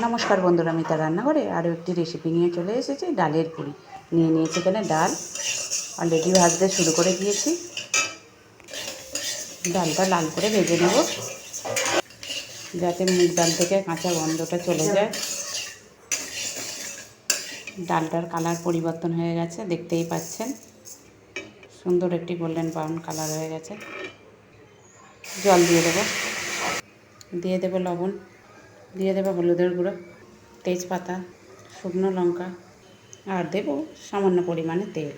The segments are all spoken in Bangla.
নমস্কার বন্ধুরা, আমি তার রান্নাঘরে আরও একটি রেসিপি নিয়ে চলে এসেছি, ডালের পুরি। নিয়ে নিয়েছি এখানে ডাল। অলরেডি ভাজতে শুরু করে দিয়েছি। ডালটা লাল করে ভেজে নেব। যাতে মুগ ডাল থেকে কাঁচা গন্ধটা চলে যায়। ডালটার কালার পরিবর্তন হয়ে গেছে, দেখতেই পাচ্ছেন। সুন্দর একটি গোল্ডেন ব্রাউন কালার হয়ে গেছে। জল দিয়ে দেবো। দিয়ে দেবো লবণ। দিয়ে দেবো হলুদের গুঁড়ো, তেজপাতা, শুকনো লঙ্কা আর দেবো সামান্য পরিমাণে তেল।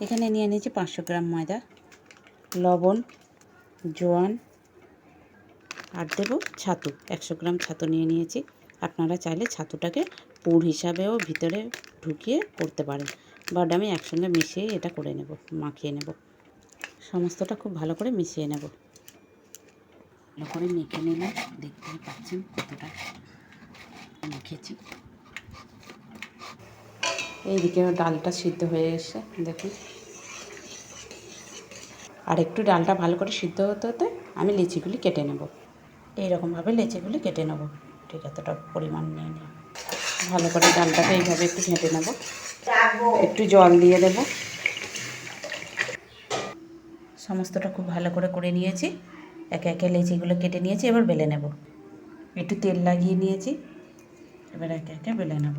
এখানে নিয়ে নিয়েছি পাঁচশো গ্রাম ময়দা, লবণ, জোয়ান আর দেবো ছাতু। একশো গ্রাম ছাতু নিয়ে নিয়েছি। আপনারা চাইলে ছাতুটাকে পুর হিসাবেও ভিতরে ঢুকিয়ে করতে পারেন। বাট আমি একসঙ্গে মিশিয়ে এটা করে নেব, মাখিয়ে নেব। সমস্তটা খুব ভালো করে মিশিয়ে নেব। ভালো করে মেখে নিলাম। দেখতেই পাচ্ছেন কতটা মেখেছি। এইদিকে ডালটা সিদ্ধ হয়ে এসে দেখুন। আর একটু ডালটা ভালো করে সিদ্ধ হতে হতে আমি লিচিগুলি কেটে নেব। এইরকমভাবে লিচিগুলি কেটে নেব। ঠিক এতটা পরিমাণ নিয়ে নিই ভালো করে ডালটাকে এইভাবে একটু ঘেঁটে নেব। একটু জল দিয়ে দেব। সমস্তটা খুব ভালো করে করে নিয়েছি। একে একে লেচিগুলো কেটে নিয়েছি, এবার বেলে নেব। একটু তেল লাগিয়ে নিয়েছি, এবার একে একে বেলে নেব।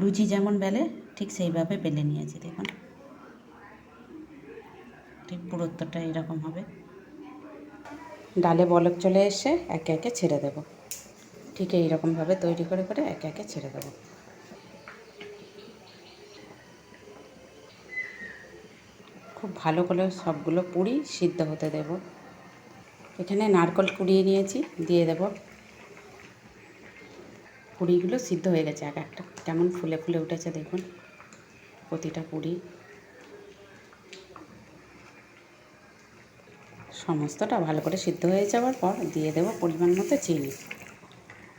লুচি যেমন বেলে, ঠিক সেইভাবে বেলে নিয়েছি, দেখুন। ঠিক পুরোত্তরটা এরকম হবে। ডালে বলক চলে এসে একে একে ছেড়ে দেব। ঠিক এইরকমভাবে তৈরি করে করে একে একে ছেড়ে দেবো। খুব ভালো করে সবগুলো পুরি সিদ্ধ হতে দেব। এখানে নারকল কুড়িয়ে নিয়েছি, দিয়ে দেব। পুরিগুলো সিদ্ধ হয়ে গেছে, এক একটা। কেমন ফুলে ফুলে উঠেছে দেখুন, প্রতিটা পুরি। সমস্তটা ভালো করে সিদ্ধ হয়ে যাওয়ার পর দিয়ে দেবো পরিমাণ মতো চিনি।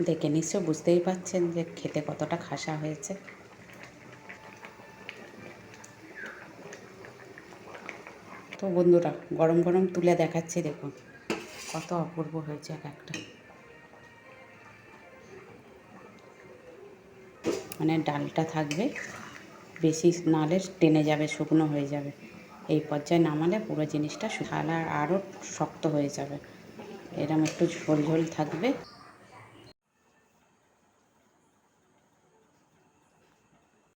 দেখে নিশ্চয় বুঝতেই পাচ্ছেন যে খেতে কতটা খাসা হয়েছে। তো বন্ধুরা, গরম গরম তুলে দেখাচ্ছি, দেখুন। কত অপূর্ব হয়েছে এক একটা। মানে ডালটা থাকবে, বেশি নালে টেনে যাবে, শুকনো হয়ে যাবে। এই পর্যায়ে নামালে পুরো জিনিসটা থালা আরও শক্ত হয়ে যাবে। এরম একটু ঝোল ঝোল থাকবে।